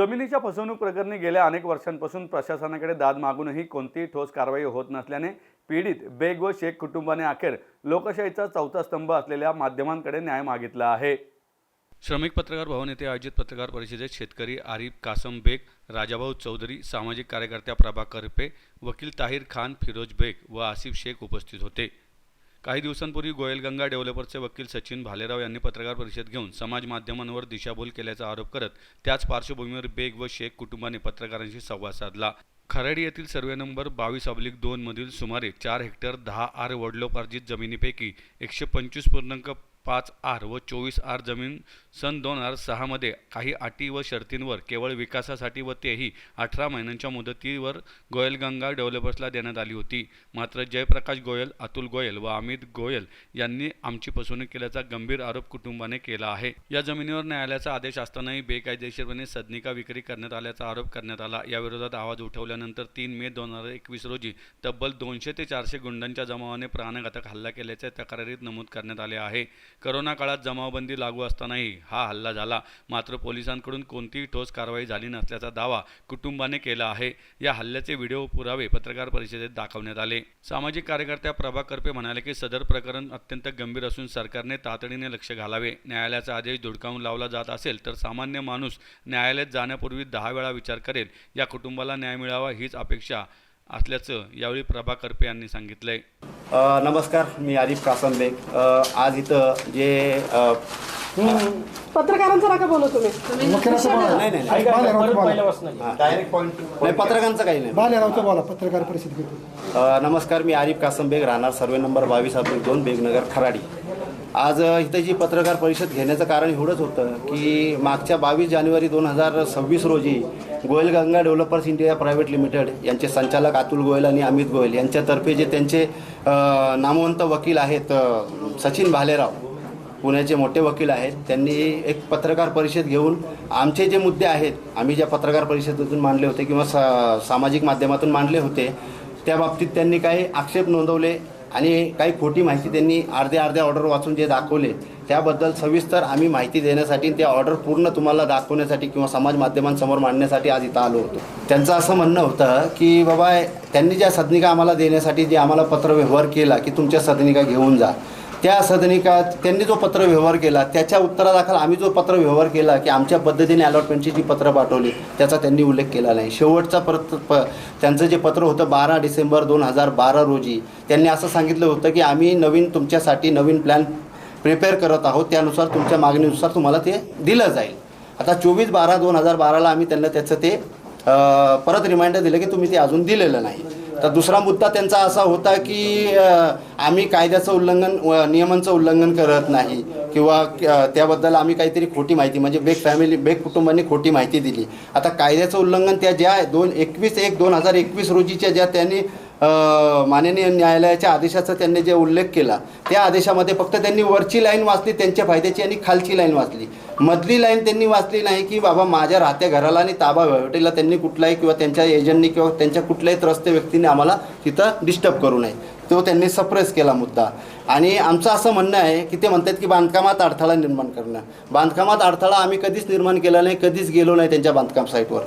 जमिनीच्या फसवणूक प्रकरणी गेल्या अनेक वर्षांपासून प्रशासनाकडे दाद मागूनही कोणतीही ठोस कारवाई होत नसल्याने पीडित बेग व शेख कुटुंबाने अखेर लोकशाहीचा चौथा स्तंभ असलेल्या माध्यमांकडे न्याय मागितला आहे. श्रमिक पत्रकार भवन येथे आयोजित पत्रकार परिषदेत शेतकरी आरिफ कासम बेग राजाभाऊ चौधरी सामाजिक कार्यकर्त्या प्रभा करपे वकील ताहिर खान फिरोज बेग व आसिफ शेख उपस्थित होते. काही दिवसांपूर्वी गोयलगंगा डेव्हलपरचे वकील सचिन भालेराव यांनी पत्रकार परिषद घेऊन समाज माध्यमांवर दिशाभूल केल्याचा आरोप करत त्याच पार्श्वभूमीवर बेग व शेख कुटुंबाने पत्रकारांशी संवाद साधला. खराडी येथील सर्वे नंबर बावीस अब्लिक दोन मधील सुमारे चार हेक्टर दहा आर वडलोपार्जित जमिनीपैकी एकशे पंचवीस पूर्णांक पाच आर व चोवीस आर जमीन सन दोन हजार सहामध्ये काही अटी व शर्तींवर केवळ विकासासाठी व तेही अठरा महिन्यांच्या मुदतीवर गोयलगंगा डेव्हलपर्सला देण्यात आली होती. मात्र जयप्रकाश गोयल अतुल गोयल व अमित गोयल यांनी आमची फसवणूक केल्याचा गंभीर आरोप कुटुंबाने केला आहे. या जमिनीवर न्यायालयाचा आदेश असतानाही बेकायदेशीरपणे सदनिका विक्री करण्यात आल्याचा आरोप करण्यात आला. याविरोधात आवाज उठवल्यानंतर तीन मे दोन हजार एकवीस रोजी तब्बल दोनशे ते चारशे गुंडांच्या जमावाने प्राणघातक हल्ला केल्याचे तक्रारीत नमूद करण्यात आले आहे. करोना काळात जमावबंदी लागू असतानाही हा हल्ला झाला. मात्र पोलिसांकडून कोणतीही ठोस कारवाई झाली नसल्याचा दावा कुटुंबाने केला आहे. या हल्ल्याचे व्हिडिओ पुरावे पत्रकार परिषदेत दाखवण्यात आले. सामाजिक कार्यकर्त्या प्रभा करपे म्हणाले की सदर प्रकरण अत्यंत गंभीर असून सरकारने तातडीने लक्ष घालावे. न्यायालयाचा आदेश धुडकावून लावला जात असेल तर सामान्य माणूस न्यायालयात जाण्यापूर्वी दहा वेळा विचार करेल. या कुटुंबाला न्याय मिळावा हीच अपेक्षा असल्याचं यावेळी प्रभा करपे यांनी सांगितलंय. नमस्कार मी आरिफ कासम बेग. आज इथं जे पत्रकारांचा नका बोलू तुम्ही. नाही नाही हा, नाही पत्रकारांचं काही नाही. बालेरावचं बोला पत्रकार परिषद घेतो. अ, नमस्कार मी आरिफ कासम बेग राहणार सर्वे नंबर बावीस अब्लिक दोन बेगनगर खराडी. आज इथं जी पत्रकार परिषद घेण्याचं कारण एवढंच होतं की मागच्या बावीस जानेवारी दोन हजार सव्वीस रोजी Goyal Ganga developers India private limited यांचे संचालक अतुल गोयल आणि अमित गोयल यांच्यातर्फे जे त्यांचे नामवंत वकील आहेत सचिन भालेराव पुण्याचे मोठे वकील आहेत त्यांनी एक पत्रकार परिषद घेऊन आमचे जे मुद्दे आहेत आम्ही ज्या पत्रकार परिषदेतून मांडले होते किंवा सा सामाजिक माध्यमातून मांडले होते त्या बाबतीत त्यांनी काही आक्षेप नोंदवले आणि काही खोटी माहिती त्यांनी अर्ध्या अर्ध्या ऑर्डर वाचून जे दाखवले त्याबद्दल सविस्तर आम्ही माहिती देण्यासाठी ते ऑर्डर पूर्ण तुम्हाला दाखवण्यासाठी किंवा समाज माध्यमांसमोर मांडण्यासाठी आज इथं आलो होतो. त्यांचं असं म्हणणं होतं की बाबा त्यांनी ज्या सदनिका आम्हाला देण्यासाठी जे आम्हाला पत्रव्यवहार केला की तुमच्या सदनिका घेऊन जा. त्या सदनिका त्यांनी जो पत्र व्यवहार केला त्याच्या उत्तरादाखल आम्ही जो पत्र व्यवहार केला की आमच्या पद्धतीने अलॉटमेंटची जी पत्र पाठवली त्याचा त्यांनी उल्लेख केला नाही. शेवटचा परत प त्यांचं जे पत्र होतं बारा डिसेंबर दोन हजार बारा रोजी त्यांनी असं सांगितलं होतं की आम्ही नवीन तुमच्यासाठी नवीन प्लॅन प्रिपेअर करत आहोत त्यानुसार तुमच्या मागणीनुसार तुम्हाला ते दिलं जाईल. आता चोवीस बारा दोन हजार बाराला आम्ही त्यांना त्याचं ते परत रिमाइंडर दिलं की तुम्ही ते अजून दिलेलं नाही. तर दुसरा मुद्दा त्यांचा असा होता की आम्ही कायद्याचं उल्लंघन व नियमांचं उल्लंघन करत नाही. किंवा त्याबद्दल आम्ही काहीतरी खोटी माहिती म्हणजे बेग फॅमिली बेग कुटुंबांनी खोटी माहिती दिली. आता कायद्याचं उल्लंघन त्या ज्या दोन एकवीस एक दोन हजार एकवीस रोजीच्या ज्या त्यांनी माननीय न्यायालयाच्या आदेशाचा त्यांनी जे उल्लेख केला त्या आदेशामध्ये फक्त त्यांनी वरची लाईन वाचली त्यांच्या फायद्याची आणि खालची लाईन वाचली. मधली लाईन त्यांनी वाचली नाही की बाबा माझ्या राहत्या घराला आणि ताबा हॉटेलला त्यांनी कुठलाही किंवा त्यांच्या एजंटनी किंवा त्यांच्या कुठल्याही त्रस्त व्यक्तीने आम्हाला तिथं डिस्टर्ब करू नये. तो त्यांनी सप्रेस केला मुद्दा. आणि आमचं असं म्हणणं आहे की ते म्हणतात की बांधकामात अडथळा निर्माण करणं. बांधकामात अडथळा आम्ही कधीच निर्माण केला नाही कधीच गेलो नाही त्यांच्या बांधकाम साईटवर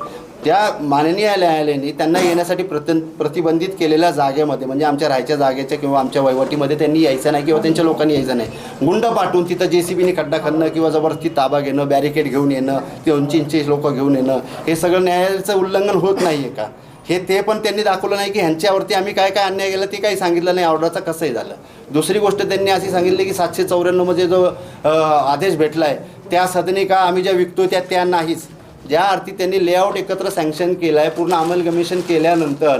त्या माननीय न्यायालयाने त्यांना येण्यासाठी प्रति प्रतिबंधित केलेल्या जागेमध्ये म्हणजे आमच्या राहायच्या जागेच्या किंवा आमच्या वहिवटीमध्ये त्यांनी यायचं नाही किंवा त्यांच्या लोकांनी यायचं नाही. गुंड पाठवून तिथं जे सी बीने खड्डा खणणं किंवा जबरदस्ती ताबा घेणं बॅरिकेड घेऊन येणं ते उंची इंची लोक घेऊन येणं हे सगळं न्यायालयाचं उल्लंघन होत नाही आहे का? हे ते पण त्यांनी दाखवलं नाही की ह्यांच्यावरती आम्ही काय काय अन्याय केला ते काही सांगितलं नाही. ऑर्डरचं कसंही झालं. दुसरी गोष्ट त्यांनी अशी सांगितली की सातशे चौऱ्याण्णवमध्ये जो आदेश भेटला आहे त्या सदनिका आम्ही ज्या विकतो त्या त्या नाहीच. ज्या अर्थी त्यांनी लेआउट एकत्र सँक्शन केलं आहे पूर्ण अंमलगमिशन केल्यानंतर